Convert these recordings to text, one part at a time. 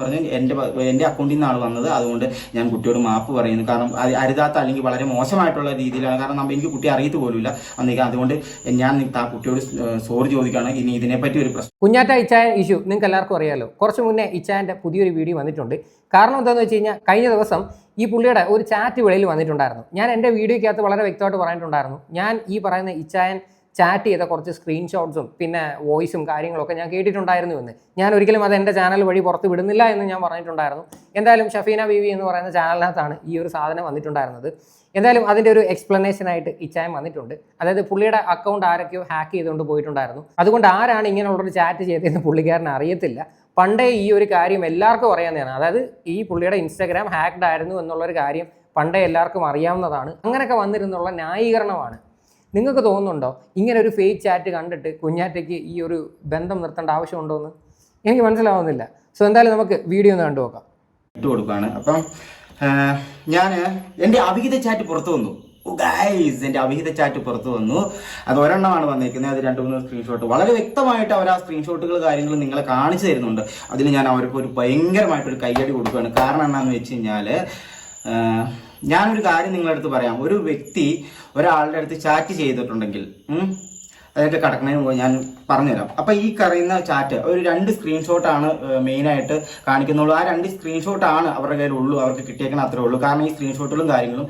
പറഞ്ഞു എന്റെ എന്റെ അക്കൗണ്ടിൽ നിന്നാണ് വന്നത്. അതുകൊണ്ട് ഞാൻ കുട്ടിയോട് മാപ്പ് പറയുന്നു. കാരണം അരുതാത്ത അല്ലെങ്കിൽ വളരെ മോശമായിട്ടുള്ള രീതിയിലാണ്. കാരണം നമ്മൾ എനിക്ക് കുട്ടി അറിയത്ത് പോലുമില്ല. അന്നേക്ക് അതുകൊണ്ട് ഞാൻ ആ കുട്ടിയോട് സോറി ചോദിക്കുകയാണ്. ഇനി ഇതിനെപ്പറ്റി ഒരു പ്രശ്നം. കുഞ്ഞാറ്റ ഇച്ചായൻ ഇഷ്യൂ നിങ്ങൾക്ക് എല്ലാവർക്കും അറിയാമല്ലോ കുറച്ച് മുന്നേ ഇച്ചായന്റെ പുതിയൊരു വീഡിയോ വന്നിട്ടുണ്ട്. കാരണം എന്താണെന്ന് വെച്ച് കഴിഞ്ഞാൽ കഴിഞ്ഞ ദിവസം ഈ പുള്ളിയുടെ ഒരു ചാറ്റ് വിളയിൽ വന്നിട്ടുണ്ടായിരുന്നു. ഞാൻ എന്റെ വീഡിയോയ്ക്കകത്ത് വളരെ വ്യക്തമായിട്ട് പറഞ്ഞിട്ടുണ്ടായിരുന്നു. ഞാൻ ഈ പറയുന്ന ഇച്ചായൻ ചാറ്റ് ചെയ്ത കുറച്ച് സ്ക്രീൻഷോട്ട്സും പിന്നെ വോയിസും കാര്യങ്ങളൊക്കെ ഞാൻ കേട്ടിട്ടുണ്ടായിരുന്നു എന്ന്. ഞാൻ ഒരിക്കലും അത് എന്റെ ചാനൽ വഴി പുറത്ത് വിടുന്നില്ല എന്ന് ഞാൻ പറഞ്ഞിട്ടുണ്ടായിരുന്നു. എന്തായാലും ഷഫീന ബീവി എന്ന് പറയുന്ന ചാനലിനകത്താണ് ഈ ഒരു സാധനം വന്നിട്ടുണ്ടായിരുന്നത്. എന്തായാലും അതിന്റെ ഒരു എക്സ്പ്ലനേഷനായിട്ട് ഇച്ചായം വന്നിട്ടുണ്ട്. അതായത് പുള്ളിയുടെ അക്കൗണ്ട് ആരൊക്കെയോ ഹാക്ക് ചെയ്തുകൊണ്ട് പോയിട്ടുണ്ടായിരുന്നു. അതുകൊണ്ട് ആരാണ് ഇങ്ങനെയുള്ളൊരു ചാറ്റ് ചെയ്തതെന്ന് പുള്ളിക്കാരനെ അറിയത്തില്ല. പണ്ടേ ഈ ഒരു കാര്യം എല്ലാവർക്കും അറിയാവുന്നതാണ്. അതായത് ഈ പുള്ളിയുടെ ഇൻസ്റ്റാഗ്രാം ഹാക്ഡ് ആയിരുന്നു എന്നുള്ളൊരു കാര്യം പണ്ടേ എല്ലാവർക്കും അറിയാവുന്നതാണ്. അങ്ങനെയൊക്കെ വന്നിരുന്നുള്ള ന്യായീകരണമാണ്. നിങ്ങൾക്ക് തോന്നുന്നുണ്ടോ? ഇങ്ങനെ ഒരു ഫേക്ക് ചാറ്റ് കണ്ടിട്ട് കുഞ്ഞാറ്റയ്ക്ക് ഈ ഒരു ബന്ധം നിർത്തേണ്ട ആവശ്യമുണ്ടോ എന്ന് എനിക്ക് മനസ്സിലാവുന്നില്ല. സോ എന്തായാലും നമുക്ക് വീഡിയോ ഒന്ന് കണ്ടു നോക്കാം. ഇട്ട് കൊടുക്കുകയാണ് അപ്പം ഞാൻ എന്റെ അവിഹിത ചാറ്റ് പുറത്തു വന്നു. ഗൈസ് എന്റെ അവിഹിത ചാറ്റ് പുറത്തു വന്നു. അത് ഒരെണ്ണമാണ് വന്നിരിക്കുന്നത് അത് രണ്ട് മൂന്ന് സ്ക്രീൻഷോട്ട് വളരെ വ്യക്തമായിട്ട് അവർ ആ സ്ക്രീൻഷോട്ടുകൾ കാര്യങ്ങൾ നിങ്ങളെ കാണിച്ചു തരുന്നുണ്ട്. അതിൽ ഞാൻ അവർക്ക് ഒരു ഭയങ്കരമായിട്ടൊരു കയ്യടി കൊടുക്കുകയാണ്. കാരണം എന്താണെന്ന് വെച്ച് കഴിഞ്ഞാൽ ഞാനൊരു കാര്യം നിങ്ങളുടെ അടുത്ത് പറയാം. ഒരു വ്യക്തി ഒരാളുടെ അടുത്ത് ചാറ്റ് ചെയ്തിട്ടുണ്ടെങ്കിൽ അതൊക്കെ കടക്കണതിന് മുമ്പ് ഞാൻ പറഞ്ഞുതരാം. അപ്പൊ ഈ കറിയുന്ന ചാറ്റ് ഒരു രണ്ട് സ്ക്രീൻഷോട്ടാണ് മെയിൻ ആയിട്ട് കാണിക്കുന്നുള്ളൂ. ആ രണ്ട് സ്ക്രീൻഷോട്ടാണ് അവരുടെ കയ്യിൽ ഉള്ളൂ അവർക്ക് കിട്ടിയേക്കണ അത്രേ ഉള്ളൂ. കാരണം ഈ സ്ക്രീൻഷോട്ടുകളും കാര്യങ്ങളും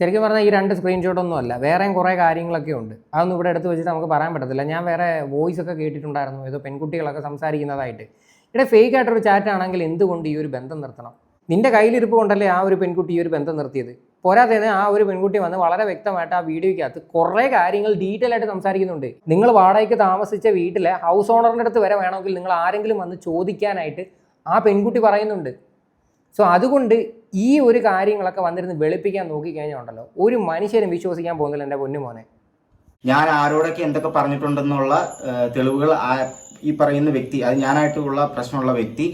ശരിക്കും പറഞ്ഞാൽ ഈ രണ്ട് സ്ക്രീൻഷോട്ട് ഒന്നും അല്ല. വേറെയും കുറേ കാര്യങ്ങളൊക്കെ ഉണ്ട്. അതൊന്നും ഇവിടെ എടുത്ത് വെച്ചിട്ട് നമുക്ക് പറയാൻ പറ്റത്തില്ല. ഞാൻ വേറെ വോയിസ് ഒക്കെ കേട്ടിട്ടുണ്ടായിരുന്നു. ഏതോ പെൺകുട്ടികളൊക്കെ സംസാരിക്കുന്നതായിട്ട്. ഇവിടെ ഫേക്ക് ആയിട്ടൊരു ചാറ്റ് ആണെങ്കിൽ എന്തുകൊണ്ട് ഈ ഒരു ബന്ധം നിർത്തണം? നിന്റെ കയ്യിലിരിപ്പ് കൊണ്ടല്ലേ ആ ഒരു പെൺകുട്ടി ഈ ഒരു ബന്ധം നിർത്തിയത്? പോരാത്തതിന് ആ ഒരു പെൺകുട്ടി വന്ന് വളരെ വ്യക്തമായിട്ട് ആ വീഡിയോയ്ക്കകത്ത് കുറേ കാര്യങ്ങൾ ഡീറ്റെയിൽ ആയിട്ട് സംസാരിക്കുന്നുണ്ട്. നിങ്ങൾ വാടകയ്ക്ക് താമസിച്ച വീട്ടിലെ ഹൗസ് ഓണറിന്റെ അടുത്ത് വരെ വേണമെങ്കിൽ നിങ്ങൾ ആരെങ്കിലും വന്ന് ചോദിക്കാനായിട്ട് ആ പെൺകുട്ടി പറയുന്നുണ്ട്. സോ അതുകൊണ്ട് ഈ ഒരു കാര്യങ്ങളൊക്കെ വന്നിരുന്ന് വെളുപ്പിക്കാൻ നോക്കിക്കഴിഞ്ഞാൽ ഉണ്ടല്ലോ. ഒരു മനുഷ്യരും വിശ്വസിക്കാൻ പോകുന്നില്ല എന്റെ പൊന്നുമോനെ. ഞാൻ ആരോടൊക്കെ എന്തൊക്കെ പറഞ്ഞിട്ടുണ്ടെന്നുള്ള തെളിവുകൾ ഈ പറയുന്ന വ്യക്തി അത് ഞാനായിട്ടുള്ള പ്രശ്നമുള്ള വ്യക്തി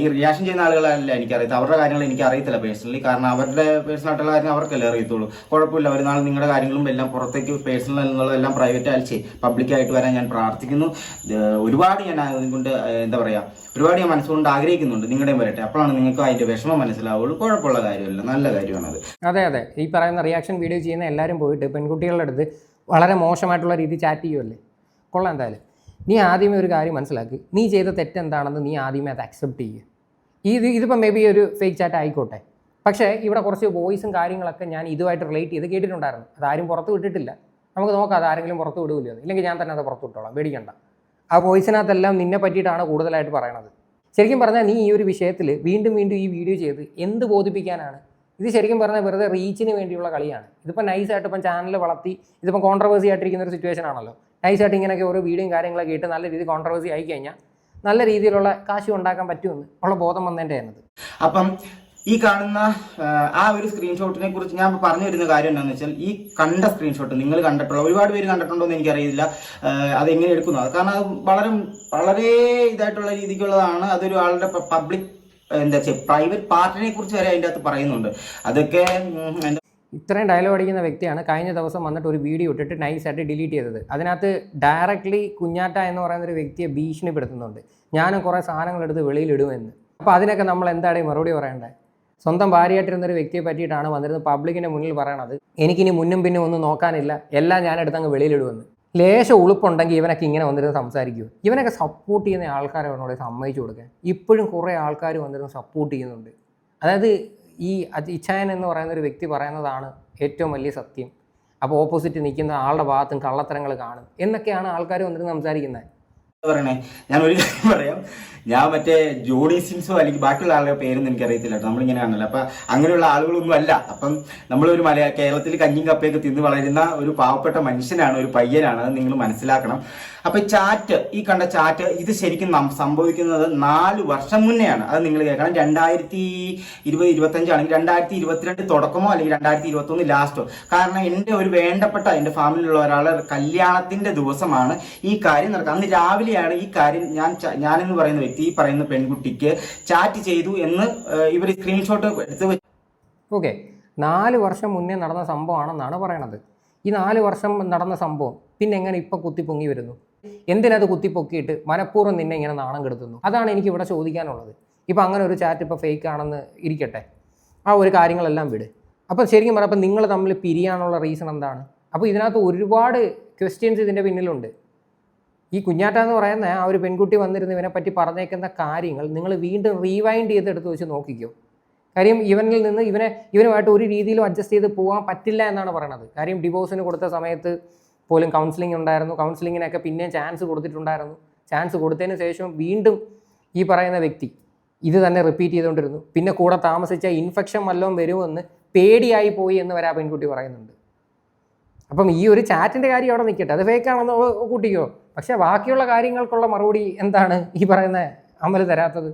ഈ റിയാക്ഷൻ ചെയ്യുന്ന ആളുകളല്ല എനിക്കറിയത്തില്ല അവരുടെ കാര്യങ്ങൾ എനിക്ക് അറിയത്തില്ല പേഴ്സണലി കാരണം അവരുടെ പേഴ്സണൽ ആയിട്ടുള്ള കാര്യം അവർക്കല്ലേ അറിയത്തുള്ളൂ. കുഴപ്പമില്ല. ഒരു നാൾ നിങ്ങളുടെ കാര്യങ്ങളും എല്ലാം പുറത്തേക്ക് പേഴ്സണൽ എന്നുള്ളതെല്ലാം പ്രൈവറ്റ് ആയിട്ട് പബ്ലിക്കായിട്ട് വരാൻ ഞാൻ പ്രാർത്ഥിക്കുന്നു. ഒരുപാട് ഞാൻ അതുകൊണ്ട് എന്താ പറയുക ഒരുപാട് ഞാൻ മനസ്സുകൊണ്ട് ആഗ്രഹിക്കുന്നുണ്ട്. നിങ്ങളുടെയും വരട്ടെ. അപ്പോഴാണ് നിങ്ങൾക്ക് അതിന്റെ വിഷമം മനസ്സിലാവുള്ളൂ. കുഴപ്പമുള്ള കാര്യമല്ല. നല്ല കാര്യമാണത്. അതെ അതെ. ഈ പറയുന്ന റിയാക്ഷൻ വീഡിയോ ചെയ്യുന്ന എല്ലാവരും പോയിട്ട് പെൺകുട്ടികളുടെ അടുത്ത് വളരെ മോശമായിട്ടുള്ള രീതി ചാറ്റ് ചെയ്യുമല്ലേ കൊള്ളാം എന്തായാലും. നീ ആദ്യമേ ഒരു കാര്യം മനസ്സിലാക്കി. നീ ചെയ്ത തെറ്റെന്താണെന്ന് നീ ആദ്യമേ അത് അക്സെപ്റ്റ് ചെയ്യുക ഇത് ഇതിപ്പോൾ മേ ബി ഒരു ഫേക്ക് ചാറ്റ് ആയിക്കോട്ടെ. പക്ഷേ ഇവിടെ കുറച്ച് വോയിസും കാര്യങ്ങളൊക്കെ ഞാൻ ഇതുമായിട്ട് റിലേറ്റ് ചെയ്ത് കേട്ടിട്ടുണ്ടായിരുന്നു. അതാരും പുറത്ത് വിട്ടിട്ടില്ല. നമുക്ക് നോക്കാം അത് ആരെങ്കിലും പുറത്ത് വിടുമല്ലോ ഇല്ലെങ്കിൽ ഞാൻ തന്നെ അത് പുറത്ത് വിട്ടോളാം. പേടിക്കണ്ട. ആ വോയിസിനകത്തെല്ലാം നിന്നെ പറ്റിയിട്ടാണ് കൂടുതലായിട്ട് പറയണത്. ശരിക്കും പറഞ്ഞാൽ നീ ഈ ഒരു വിഷയത്തിൽ വീണ്ടും വീണ്ടും ഈ വീഡിയോ ചെയ്ത് എന്ത് ബോധിപ്പിക്കാനാണ് ഇത് ശരിക്കും പറഞ്ഞാൽ വെറുതെ റീച്ചിന് വേണ്ടിയുള്ള കളിയാണ്. ഇതിപ്പോൾ നൈസായിട്ട് ഇപ്പം ചാനൽ വളർത്തി ഇതിപ്പം കോൺട്രവേഴ്സി ആയിട്ടിരിക്കുന്ന ഒരു സിറ്റുവേഷൻ ആണല്ലോ. നൈസായിട്ട് ഇങ്ങനെയൊക്കെ ഓരോ വീഡിയോയും കാര്യങ്ങളൊക്കെ ഇട്ട് നല്ല രീതിയിൽ കോൺട്രവേഴ്സി ആയി കഴിഞ്ഞാൽ നല്ല രീതിയിലുള്ള കാശ് ഉണ്ടാക്കാൻ പറ്റുമെന്ന് ഉള്ള ബോധം വന്നതിന്റെ എന്നത് അപ്പം ഈ കാണുന്ന ആ, ഒരു സ്ക്രീൻഷോട്ടിനെ കുറിച്ച് ഞാൻ പറഞ്ഞു വരുന്ന കാര്യം എന്താണെന്ന് വെച്ചാൽ ഈ കണ്ട സ്ക്രീൻഷോട്ട് നിങ്ങൾ കണ്ടിട്ടുള്ള ഒരുപാട് പേര് കണ്ടിട്ടുണ്ടോ എന്ന് എനിക്കറിയില്ല. അത് എങ്ങനെ എടുക്കുന്നു? അത് കാരണം അത് വളരെ വളരെ ഇതായിട്ടുള്ള രീതിക്കുള്ളതാണ്. അതൊരു ആളുടെ പബ്ലിക് എന്താ വെച്ചാൽ പ്രൈവറ്റ് പാർട്ടിനെ കുറിച്ച് വരെ അതിന്റെ അകത്ത് പറയുന്നുണ്ട്. അതൊക്കെ ഇത്രയും ഡയലോഗ് അടിക്കുന്ന വ്യക്തിയാണ് കഴിഞ്ഞ ദിവസം വന്നിട്ട് ഒരു വീഡിയോ ഇട്ടിട്ട് നൈസായിട്ട് ഡിലീറ്റ് ചെയ്തത്. അതിനകത്ത് ഡയറക്ട്ലി കുഞ്ഞാറ്റ എന്ന് പറയുന്ന ഒരു വ്യക്തിയെ ഭീഷണിപ്പെടുത്തുന്നുണ്ട്. ഞാനും കുറേ സാധനങ്ങൾ എടുത്ത് വെളിയിലിടുമെന്ന് അപ്പോൾ അതിനൊക്കെ നമ്മൾ എന്താണ് മറുപടി പറയേണ്ടത്? സ്വന്തം ഭാര്യയായിട്ടിരുന്ന ഒരു വ്യക്തിയെ പറ്റിയിട്ടാണ് വന്നിരുന്നത് പബ്ലിക്കിന്റെ മുന്നിൽ പറയണത്. എനിക്കിനി മുന്നും പിന്നും ഒന്നും നോക്കാനില്ല. എല്ലാം ഞാൻ എടുത്തങ്ങ് വെളിയിലിടുമെന്ന് ലേശം ഉളുപ്പുണ്ടെങ്കിൽ ഇവനൊക്കെ ഇങ്ങനെ വന്നിരുന്ന് സംസാരിക്കുമോ ഇവനൊക്കെ സപ്പോർട്ട് ചെയ്യുന്ന ആൾക്കാരെ അവനോട് സമ്മതിച്ചു കൊടുക്കാൻ. ഇപ്പോഴും കുറേ ആൾക്കാർ വന്നിരുന്ന് സപ്പോർട്ട് ചെയ്യുന്നുണ്ട്. അതായത് ഈ ഇച്ഛായൻ എന്ന് പറയുന്ന ഒരു വ്യക്തി പറയുന്നതാണ് ഏറ്റവും വലിയ സത്യം. അപ്പോൾ ഓപ്പോസിറ്റ് നിൽക്കുന്ന ആളുടെ ഭാഗത്തും കള്ളത്തരങ്ങൾ കാണും. എന്നൊക്കെയാണ് ആൾക്കാർ വന്നിട്ട് സംസാരിക്കുന്നത്. പറയണേ? ഞാൻ ഒരു കാര്യം പറയാം. ഞാൻ മറ്റേ ജോണി സിൻസോ അല്ലെങ്കിൽ ബാക്കിയുള്ള ആളുടെ പേരൊന്നും എനിക്കറിയത്തില്ല കേട്ടോ. നമ്മളിങ്ങനെ കാണല്ലോ അപ്പൊ അങ്ങനെയുള്ള ആളുകളൊന്നും അല്ല. അപ്പം നമ്മളൊരു മലയാ കേരളത്തിൽ കഞ്ഞിയും കപ്പയൊക്കെ തിന്ന് വളരുന്ന ഒരു പാവപ്പെട്ട മനുഷ്യനാണ് ഒരു പയ്യനാണ്. അത് നിങ്ങൾ മനസ്സിലാക്കണം. അപ്പൊ ചാറ്റ് ഈ കണ്ട ചാറ്റ് ഇത് ശരിക്കും സംഭവിക്കുന്നത് നാല് വർഷം മുന്നെയാണ്. അത് നിങ്ങൾ കേൾക്കണം. രണ്ടായിരത്തി ഇരുപത് ഇരുപത്തഞ്ച് ആണെങ്കിൽ രണ്ടായിരത്തി ഇരുപത്തിരണ്ട് തുടക്കമോ അല്ലെങ്കിൽ രണ്ടായിരത്തി ഇരുപത്തി ഒന്ന് ലാസ്റ്റോ കാരണം എന്റെ ഒരു വേണ്ടപ്പെട്ട എന്റെ ഫാമിലിയിലുള്ള ഒരാളെ കല്യാണത്തിന്റെ ദിവസമാണ് ഈ കാര്യം നടക്കുന്നത് അന്ന് രാവിലെയാണ് ഈ കാര്യം ഞാൻ ഞാനെന്ന് പറയുന്ന വ്യക്തി ഈ പറയുന്ന പെൺകുട്ടിക്ക് ചാറ്റ് ചെയ്തു എന്ന് ഇവർ സ്ക്രീൻഷോട്ട് എടുത്ത് വെച്ചു ഓക്കെ. നാല് വർഷം മുന്നേ നടന്ന സംഭവമാണെന്നാണ് പറയണത്. ഈ നാല് വർഷം നടന്ന സംഭവം പിന്നെ എങ്ങനെ ഇപ്പം കുത്തിപ്പൊങ്ങി വരുന്നു? എന്തിനത് കുത്തിപ്പൊക്കിയിട്ട് മനഃപൂർവം നിന്നെ ഇങ്ങനെ നാണം കെടുത്തുന്നു? അതാണ് എനിക്ക് ഇവിടെ ചോദിക്കാനുള്ളത്. ഇപ്പം അങ്ങനെ ഒരു ചാറ്റ് ഇപ്പോൾ ഫേക്ക് ആണെന്ന് ഇരിക്കട്ടെ. ആ ഒരു കാര്യങ്ങളെല്ലാം വിട്. അപ്പം ശരിക്കും പറയാം അപ്പം നിങ്ങൾ തമ്മിൽ പിരിയാനുള്ള റീസൺ എന്താണ്? അപ്പോൾ ഇതിനകത്ത് ഒരുപാട് ക്വസ്റ്റ്യൻസ് ഇതിന്റെ പിന്നിലുണ്ട്. ഈ കുഞ്ഞാറ്റ എന്ന് പറയുന്ന ആ ഒരു പെൺകുട്ടി വന്നിരുന്ന ഇവനെ പറ്റി പറഞ്ഞേക്കുന്ന കാര്യങ്ങൾ നിങ്ങൾ വീണ്ടും റീവൈൻഡ് ചെയ്ത് എടുത്ത് വെച്ച് നോക്കിക്കോ. കാര്യം ഇവനിൽ നിന്ന് ഇവനെ ഇവനുമായിട്ട് ഒരു രീതിയിലും അഡ്ജസ്റ്റ് ചെയ്ത് പോകാൻ പറ്റില്ല എന്നാണ് പറയണത്. കാര്യം ഡിവോഴ്സിന് കൊടുത്ത സമയത്ത് പോലും കൗൺസിലിംഗ് ഉണ്ടായിരുന്നു. കൗൺസിലിങ്ങിനൊക്കെ പിന്നെയും ചാൻസ് കൊടുത്തിട്ടുണ്ടായിരുന്നു. ചാൻസ് കൊടുത്തതിന് ശേഷം വീണ്ടും ഈ പറയുന്ന വ്യക്തി ഇത് തന്നെ റിപ്പീറ്റ് ചെയ്തുകൊണ്ടിരുന്നു. പിന്നെ കൂടെ താമസിച്ച ഇൻഫെക്ഷൻ വല്ലതും വരുമെന്ന് പേടിയായി പോയി എന്ന് വരെ പെൺകുട്ടി പറയുന്നുണ്ട്. അപ്പം ഈ ഒരു ചാറ്റിന്റെ കാര്യം അവിടെ നിൽക്കട്ടെ അത് ഫേക്കാണെന്ന് കൂട്ടിക്കോ. പക്ഷേ ബാക്കിയുള്ള കാര്യങ്ങൾക്കുള്ള മറുപടി എന്താണ് ഈ പറയുന്ന അമൽ തരാത്തത്?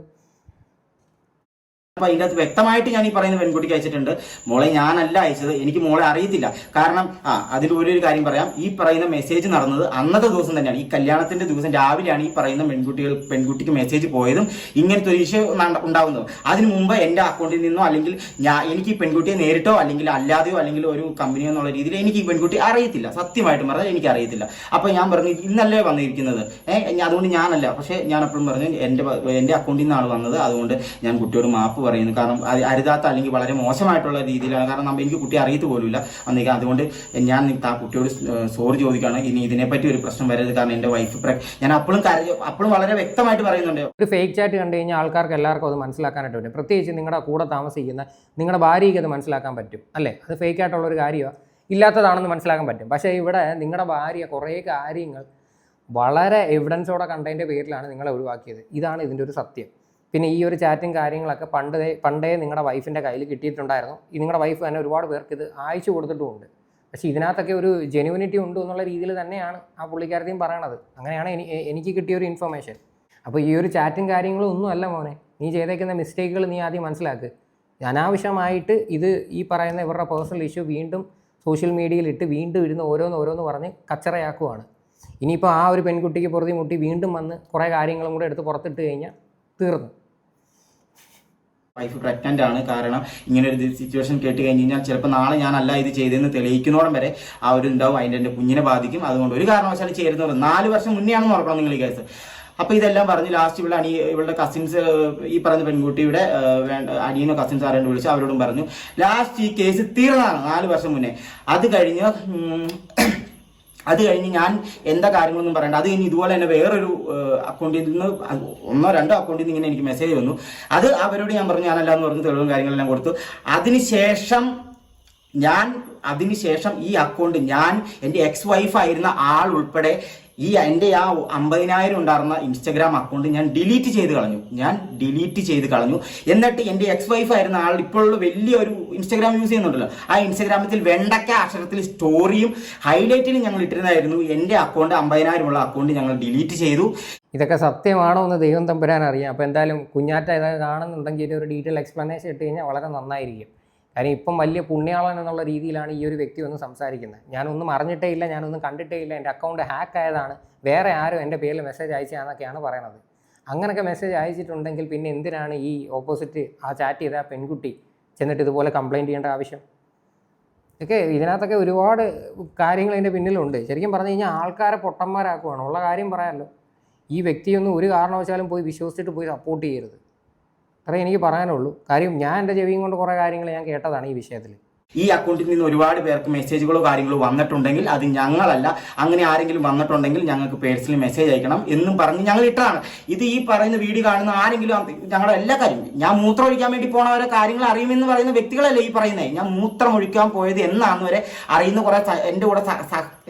അപ്പൊ ഇതിനകത്ത് വ്യക്തമായിട്ട് ഞാൻ ഈ പറയുന്ന പെൺകുട്ടിക്ക് അയച്ചിട്ടുണ്ട്. മോളെ ഞാനല്ല അയച്ചത്. എനിക്ക് മോളെ അറിയത്തില്ല. കാരണം ആ അതിൽ ഒരു കാര്യം പറയാം. ഈ പറയുന്ന മെസ്സേജ് നടന്നത് അന്നത്തെ ദിവസം തന്നെയാണ്. ഈ കല്യാണത്തിന്റെ ദിവസം രാവിലെയാണ് ഈ പറയുന്ന പെൺകുട്ടികൾ പെൺകുട്ടിക്ക് മെസ്സേജ് പോയതും ഇങ്ങനത്തെ ഒരു ഇഷ്യൂ ഉണ്ടാവുന്നതും. അതിനു മുമ്പ് എന്റെ അക്കൗണ്ടിൽ നിന്നോ അല്ലെങ്കിൽ എനിക്ക് ഈ പെൺകുട്ടിയെ നേരിട്ടോ അല്ലെങ്കിൽ അല്ലാതെയോ അല്ലെങ്കിൽ ഒരു കമ്പനിയോ എന്നുള്ള രീതിയിൽ എനിക്ക് ഈ പെൺകുട്ടി അറിയത്തില്ല. സത്യമായിട്ടും പറഞ്ഞാൽ എനിക്ക് അറിയത്തില്ല. അപ്പൊ ഞാൻ പറഞ്ഞു ഇന്നല്ലേ വന്നിരിക്കുന്നത്. ഏഹ് അതുകൊണ്ട് ഞാനല്ല. പക്ഷെ ഞാൻ എപ്പോഴും പറഞ്ഞു എന്റെ എന്റെ അക്കൗണ്ടിൽ നിന്നാണ് വന്നത്. അതുകൊണ്ട് ഞാൻ കുട്ടിയോട് മാപ്പ് പറയുന്നു. കാരണം അരുതാത്ത അല്ലെങ്കിൽ വളരെ മോശമായിട്ടുള്ള രീതിയിലാണ്. കാരണം നമ്മ എനിക്ക് കുട്ടി അറിയത്ത് പോലുമില്ല. അന്നേക്ക് അതുകൊണ്ട് ഞാൻ ആ കുട്ടിയോട് സോറി ചോദിക്കുകയാണ്. ഇനി ഇതിനെപ്പറ്റി ഒരു പ്രശ്നം വരരുത്. കാരണം എന്റെ വൈഫ് ഞാൻ അപ്പോഴും അപ്പോഴും വളരെ വ്യക്തമായിട്ട് പറയുന്നുണ്ട്. ഒരു ഫേക്ക് ചാറ്റ് കണ്ടു കഴിഞ്ഞാൽ ആൾക്കാർക്ക് എല്ലാവർക്കും അത് മനസ്സിലാക്കാനായിട്ട് പറ്റും. പ്രത്യേകിച്ച് നിങ്ങളുടെ കൂടെ താമസിക്കുന്ന നിങ്ങളുടെ ഭാര്യയ്ക്ക് അത് മനസ്സിലാക്കാൻ പറ്റും. അല്ലേ? അത് ഫേക്ക് ആയിട്ടുള്ള ഒരു കാര്യമാണ് ഇല്ലാത്തതാണെന്ന് മനസ്സിലാക്കാൻ പറ്റും. പക്ഷേ ഇവിടെ നിങ്ങളുടെ ഭാര്യ കുറേ കാര്യങ്ങൾ വളരെ എവിഡൻസോടെ കണ്ടതിന്റെ പേരിലാണ് നിങ്ങളെ ഒഴിവാക്കിയത്. ഇതാണ് ഇതിന്റെ ഒരു സത്യം. പിന്നെ ഈ ഒരു ചാറ്റും കാര്യങ്ങളൊക്കെ പണ്ടേ പണ്ടേ നിങ്ങളുടെ വൈഫിന്റെ കയ്യിൽ കിട്ടിയിട്ടുണ്ടായിരുന്നു. നിങ്ങളുടെ വൈഫ് തന്നെ ഒരുപാട് പേർക്ക് ഇത് അയച്ചു കൊടുത്തിട്ടുമുണ്ട്. പക്ഷേ ഇതിനകത്തൊക്കെ ഒരു ജെനുവിനിറ്റി ഉണ്ട് എന്നുള്ള രീതിയിൽ തന്നെയാണ് ആ പുള്ളിക്കാരത്തെയും പറയണത്. അങ്ങനെയാണ് എനി എനിക്ക് കിട്ടിയ ഒരു ഇൻഫർമേഷൻ അപ്പോൾ ഈ ഒരു ചാറ്റും കാര്യങ്ങളും ഒന്നും അല്ല മോനെ. നീ ചെയ്തേക്കുന്ന മിസ്റ്റേക്കുകൾ നീ ആദ്യം മനസ്സിലാക്ക്. അനാവശ്യമായിട്ട് ഇത് ഈ പറയുന്ന ഇവരുടെ പേഴ്സണൽ ഇഷ്യൂ വീണ്ടും സോഷ്യൽ മീഡിയയിൽ ഇട്ട് വീണ്ടും ഇരുന്ന് ഓരോന്ന് ഓരോന്ന് പറഞ്ഞ് കച്ചറയാക്കുവാണ്. ഇനിയിപ്പോൾ ആ ഒരു പെൺകുട്ടിക്ക് പുറത്തി മുട്ടി വീണ്ടും വന്ന് കുറേ കാര്യങ്ങളും കൂടെ എടുത്ത് പുറത്തിട്ട് കഴിഞ്ഞാൽ തീർന്നു. വൈഫ് പ്രഗ്നന്റ് ആണ്. കാരണം ഇങ്ങനെ ഒരു സിറ്റുവേഷൻ കേട്ട് കഴിഞ്ഞ് കഴിഞ്ഞാൽ ചിലപ്പോൾ നാളെ ഞാനല്ല ഇത് ചെയ്തതെന്ന് തെളിയിക്കുന്നോടം വരെ ആ ഒരു ഉണ്ടാവും അതിന്റെ എന്റെ കുഞ്ഞിനെ ബാധിക്കും. അതുകൊണ്ട് ഒരു കാരണവശാലും ചേരുന്നത് നാല് വർഷം മുന്നേ ആണെന്ന് ഓർക്കണം നിങ്ങൾ ഈ കേസ് അപ്പൊ ഇതെല്ലാം പറഞ്ഞ് ലാസ്റ്റ് ഇവിടെ അണി ഇവളുടെ കസിൻസ് ഈ പറഞ്ഞ പെൺകുട്ടിയുടെ അനിയനോ കസിൻസ് ആരെയും വിളിച്ച് അവരോടും പറഞ്ഞു. ലാസ്റ്റ് ഈ കേസ് തീർന്നതാണ് നാല് വർഷം മുന്നേ. അത് കഴിഞ്ഞ് അത് കഴിഞ്ഞ് ഞാൻ എന്താ കാര്യങ്ങളൊന്നും പറയണ്ട. അത് കഴിഞ്ഞ് ഇതുപോലെ തന്നെ വേറൊരു അക്കൗണ്ടിൽ നിന്ന് ഒന്നോ രണ്ടോ അക്കൗണ്ടിൽ നിന്ന് ഇങ്ങനെ എനിക്ക് മെസ്സേജ് വന്നു. അത് അവരോട് ഞാൻ പറഞ്ഞു ഞാനല്ല എന്ന് പറഞ്ഞ് തെളിവും കാര്യങ്ങളെല്ലാം കൊടുത്തു. അതിനുശേഷം ഞാൻ അതിനുശേഷം ഈ അക്കൗണ്ട് ഞാൻ എന്റെ എക്സ് വൈഫായിരുന്ന ആൾ ഉൾപ്പെടെ ഈ എന്റെ ആ അമ്പതിനായിരം ഉണ്ടായിരുന്ന ഇൻസ്റ്റഗ്രാം അക്കൗണ്ട് ഞാൻ ഡിലീറ്റ് ചെയ്ത് കളഞ്ഞു. ഞാൻ ഡിലീറ്റ് ചെയ്ത് കളഞ്ഞു. എന്നിട്ട് എന്റെ എക്സ് വൈഫ് ആയിരുന്ന ആൾ ഇപ്പോഴുള്ള വലിയൊരു ഇൻസ്റ്റഗ്രാം യൂസ് ചെയ്യുന്നുണ്ടല്ലോ. ആ ഇൻസ്റ്റഗ്രാമത്തിൽ വെണ്ടക്ക അക്ഷരത്തിൽ സ്റ്റോറിയും ഹൈലൈറ്റിലും ഞങ്ങൾ ഇട്ടിരുന്നായിരുന്നു. എന്റെ അക്കൗണ്ട് അമ്പതിനായിരം ഉള്ള അക്കൗണ്ട് ഞങ്ങൾ ഡിലീറ്റ് ചെയ്തു. ഇതൊക്കെ സത്യമാണോ എന്ന് ദൈവം തമ്പുരാൻ അറിയാം. അപ്പോൾ എന്തായാലും കുഞ്ഞാറ്റ ഇതൊക്കെ കാണുന്നുണ്ടെങ്കിൽ ഒരു ഡീറ്റെയിൽ എക്സ്പ്ലനേഷൻ ഇട്ട് കഴിഞ്ഞാൽ വളരെ നന്നായിരിക്കും. കാര്യം ഇപ്പം വലിയ പുണ്യാളൻ എന്നുള്ള രീതിയിലാണ് ഈ ഒരു വ്യക്തി ഒന്ന് സംസാരിക്കുന്നത്. ഞാനൊന്നും അറിഞ്ഞിട്ടേ ഇല്ല ഞാനൊന്നും കണ്ടിട്ടേ ഇല്ല എന്റെ അക്കൗണ്ട് ഹാക്ക് ആയതാണ് വേറെ ആരും എന്റെ പേരിൽ മെസ്സേജ് അയച്ചതാണെന്നൊക്കെയാണ് പറയണത്. അങ്ങനെയൊക്കെ മെസ്സേജ് അയച്ചിട്ടുണ്ടെങ്കിൽ പിന്നെ എന്തിനാണ് ഈ ഓപ്പോസിറ്റ് ആ ചാറ്റ് ചെയ്ത പെൺകുട്ടി ചെന്നിട്ട് ഇതുപോലെ കംപ്ലയിന്റ് ചെയ്യേണ്ട ആവശ്യം? ഒക്കെ ഇതിനകത്തൊക്കെ ഒരുപാട് കാര്യങ്ങൾ ഇതിന്റെ പിന്നിലുണ്ട്. ശരിക്കും പറഞ്ഞു കഴിഞ്ഞാൽ ആൾക്കാരെ പൊട്ടന്മാരാക്കുവാണ്. ഉള്ള കാര്യം പറയാമല്ലോ. ഈ വ്യക്തിയൊന്നും ഒരു കാരണവശാലും പോയി വിശ്വസിച്ചിട്ട് പോയി സപ്പോർട്ട് ചെയ്യരുത്. അത്രേ എനിക്ക് പറയാനുള്ളൂ. കാര്യം ഞാൻ എന്റെ ചെവിയും കൊണ്ട് കുറേ കാര്യങ്ങൾ ഞാൻ കേട്ടതാണ് ഈ വിഷയത്തിൽ. ഈ അക്കൗണ്ടിൽ നിന്ന് ഒരുപാട് പേർക്ക് മെസ്സേജുകളോ കാര്യങ്ങളോ വന്നിട്ടുണ്ടെങ്കിൽ അത് ഞങ്ങളല്ല. അങ്ങനെ ആരെങ്കിലും വന്നിട്ടുണ്ടെങ്കിൽ ഞങ്ങൾക്ക് പേഴ്സണലി മെസ്സേജ് അയക്കണം എന്നും പറഞ്ഞ് ഞങ്ങൾ ഇട്ടതാണ്. ഇത് ഈ പറയുന്ന വീഡിയോ കാണുന്ന ആരെങ്കിലും ഞങ്ങളുടെ എല്ലാ കാര്യം ഞാൻ മൂത്രം ഒഴിക്കാൻ വേണ്ടി പോണവരെ കാര്യങ്ങൾ അറിയുമെന്ന് പറയുന്ന വ്യക്തികളല്ലേ ഈ പറയുന്നത് ഞാൻ മൂത്രം ഒഴിക്കാൻ പോയത് എന്നാന്ന് വരെ അറിയുന്ന കുറെ എന്റെ കൂടെ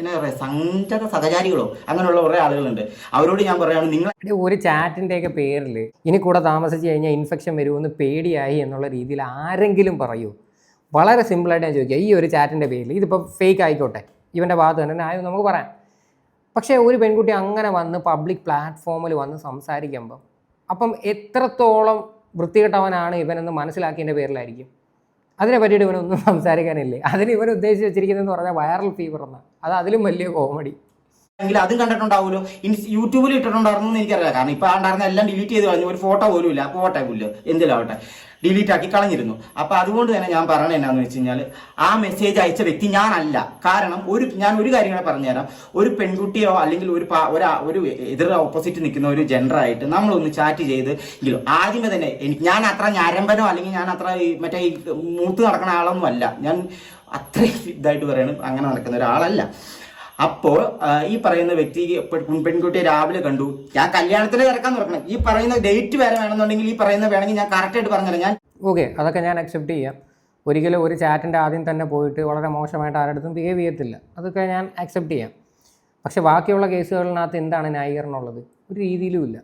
എന്നാ പറയാ സഞ്ചത സഹചാരികളോ അങ്ങനെയുള്ള കുറെ ആളുകളുണ്ട്. അവരോട് ഞാൻ പറയുകയാണ് നിങ്ങൾ ഒരു ഒരു ചാറ്റിന്റെയൊക്കെ പേരിൽ ഇനി കൂടെ താമസിച്ച് കഴിഞ്ഞാൽ ഇൻഫെക്ഷൻ വരുമെന്ന് പേടിയായി എന്നുള്ള രീതിയിൽ ആരെങ്കിലും പറയൂ. വളരെ സിമ്പിളായിട്ട് ഞാൻ ചോദിക്കുക ഈ ഒരു ചാറ്റിന്റെ പേരിൽ ഇതിപ്പോൾ ഫേക്ക് ആയിക്കോട്ടെ. ഇവന്റെ ഭാഗത്ത് തന്നെ ആയോ നമുക്ക് പറയാം. പക്ഷേ ഒരു പെൺകുട്ടി അങ്ങനെ വന്ന് പബ്ലിക് പ്ലാറ്റ്ഫോമിൽ വന്ന് സംസാരിക്കുമ്പം അപ്പം എത്രത്തോളം വൃത്തികെട്ടവനാണ് ഇവനെന്ന് മനസ്സിലാക്കിയതിന്റെ പേരിലായിരിക്കും. അതിനെ പറ്റിയിട്ട് ഇവനൊന്നും സംസാരിക്കാനില്ലേ? അതിന് ഇവൻ ഉദ്ദേശിച്ച് വെച്ചിരിക്കുന്നതെന്ന് പറഞ്ഞാൽ വൈറൽ ഫീവർ എന്നാണ്. അത് അതിലും വലിയ കോമഡി എങ്കിൽ അതും കണ്ടിട്ടുണ്ടാവുമല്ലോ. യൂട്യൂബിൽ ഇട്ടിട്ടുണ്ടായിരുന്നു എന്ന് എനിക്കറിയാം കാരണം ഇപ്പൊ ഉണ്ടായിരുന്ന എല്ലാം ഡിലീറ്റ് ചെയ്ത് കളഞ്ഞു. ഒരു ഫോട്ടോ പോലും ഇല്ല. പോട്ടെ പുല്ല്. എന്തിലാവട്ടെ ഡിലീറ്റ് ആക്കി കളഞ്ഞിരുന്നു. അപ്പൊ അതുകൊണ്ട് തന്നെ ഞാൻ പറയണത് എന്നാന്ന് വെച്ച് കഴിഞ്ഞാൽ ആ മെസ്സേജ് അയച്ച വ്യക്തി ഞാനല്ല. കാരണം ഒരു ഞാൻ ഒരു കാര്യം കൂടെ പറഞ്ഞുതരാം. ഒരു പെൺകുട്ടിയോ അല്ലെങ്കിൽ ഒരു ഒരു എതിർ ഓപ്പോസിറ്റ് നിൽക്കുന്ന ഒരു ജെൻഡർ ആയിട്ട് നമ്മളൊന്ന് ചാറ്റ് ചെയ്ത് എങ്കിലും ആദ്യമേ തന്നെ എനിക്ക് ഞാൻ അത്ര ഞരമ്പനോ അല്ലെങ്കിൽ ഞാൻ അത്ര മറ്റേ മൂത്ത് നടക്കുന്ന ആളൊന്നും അല്ല. ഞാൻ അത്രയും ഇതായിട്ട് പറയണം. അങ്ങനെ നടക്കുന്ന ഒരാളല്ല. അപ്പോൾ ഈ പറയുന്ന വ്യക്തി പെൺകുട്ടിയെ രാവിലെ കണ്ടു. ഞാൻ കല്യാണത്തിന് തിരക്കാൻ തുറക്കണം. ഈ പറയുന്ന ഡേറ്റ് വരെ വേണമെന്നുണ്ടെങ്കിൽ ഈ പറയുന്ന വേണമെങ്കിൽ ഞാൻ കറക്റ്റായിട്ട് പറഞ്ഞുതരാം ഞാൻ ഓക്കെ അതൊക്കെ ഞാൻ അക്സെപ്റ്റ് ചെയ്യാം. ഒരിക്കലും ഒരു ചാറ്റിന്റെ ആദ്യം തന്നെ പോയിട്ട് വളരെ മോശമായിട്ട് ആരുടെ ബിഹേവ് ചെയ്യത്തില്ല. അതൊക്കെ ഞാൻ അക്സെപ്റ്റ് ചെയ്യാം. പക്ഷേ ബാക്കിയുള്ള കേസുകളിനകത്ത് എന്താണ് ന്യായീകരണം ഉള്ളത് ഒരു രീതിയിലും ഇല്ല.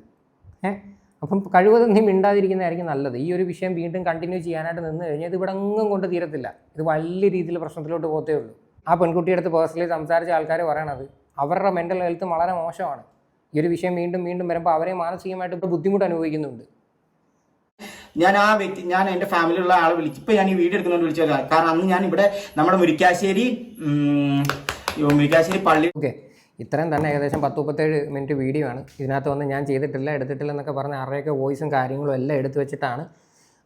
ഏഹ് അപ്പം കഴിവതും നീ മിണ്ടാതിരിക്കുന്നതായിരിക്കും നല്ലത്. ഈ ഒരു വിഷയം വീണ്ടും കണ്ടിന്യൂ ചെയ്യാനായിട്ട് നിന്ന് കഴിഞ്ഞാൽ ഇത് ഇവിടെ എങ്ങും കൊണ്ട് തീരത്തില്ല. ഇത് വലിയ രീതിയിൽ പ്രശ്നത്തിലോട്ട് പോകത്തേ ഉള്ളൂ. ആ പെൺകുട്ടിയുടെ അടുത്ത് പേഴ്സണലി സംസാരിച്ച ആൾക്കാർ പറയണത് അവരുടെ മെന്റൽ ഹെൽത്ത് വളരെ മോശമാണ്. ഈ ഒരു വിഷയം വീണ്ടും വീണ്ടും വരുമ്പോൾ അവരെ മാനസികമായിട്ട് ഇപ്പോൾ ബുദ്ധിമുട്ട് അനുഭവിക്കുന്നുണ്ട്. ഞാൻ ആ വ്യക്തി ഞാൻ എന്റെ ഫാമിലിയിലുള്ള ആളെ വിളിച്ചു ഇപ്പോൾ ഞാൻ ഈ വീഡിയോ എടുക്കുന്നതുകൊണ്ട് വിളിച്ചത് കാരണം അന്ന് ഞാൻ ഇവിടെ നമ്മുടെ മുരിക്കാശ്ശേരി മുരിക്കാശ്ശേരി പള്ളി ഓക്കെ ഇത്രയും തന്നെ ഏകദേശം പത്ത് മുപ്പത്തേഴ് മിനിറ്റ് വീഡിയോ ആണ്. ഇതിനകത്ത് വന്ന് ഞാൻ ചെയ്തിട്ടില്ല എടുത്തിട്ടില്ല എന്നൊക്കെ പറഞ്ഞ് ആരുടെയൊക്കെ വോയിസും കാര്യങ്ങളും എല്ലാം എടുത്തു വെച്ചിട്ടാണ്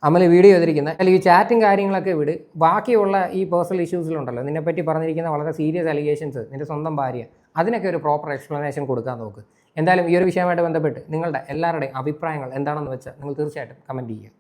അമൽ വീഡിയോ ചെയ്തിരിക്കുന്നത്. അല്ലെങ്കിൽ ഈ ചാറ്റും കാര്യങ്ങളൊക്കെ വിട്. ബാക്കിയുള്ള ഈ പേഴ്സണൽ ഇഷ്യൂസിലുണ്ടല്ലോ നിന്നെപ്പറ്റി പറഞ്ഞിരിക്കുന്ന വളരെ സീരിയസ് അലിഗേഷൻസ് നിന്റെ സ്വന്തം ഭാര്യ അതിനൊക്കെ ഒരു പ്രോപ്പർ എക്സ്പ്ലനേഷൻ കൊടുക്കാൻ നോക്ക്. എന്തായാലും ഈ ഒരു വിഷയമായിട്ട് ബന്ധപ്പെട്ട് നിങ്ങളുടെ എല്ലാവരുടെയും അഭിപ്രായങ്ങൾ എന്താണെന്ന് വെച്ചാൽ നിങ്ങൾ തീർച്ചയായിട്ടും കമന്റ് ചെയ്യുക.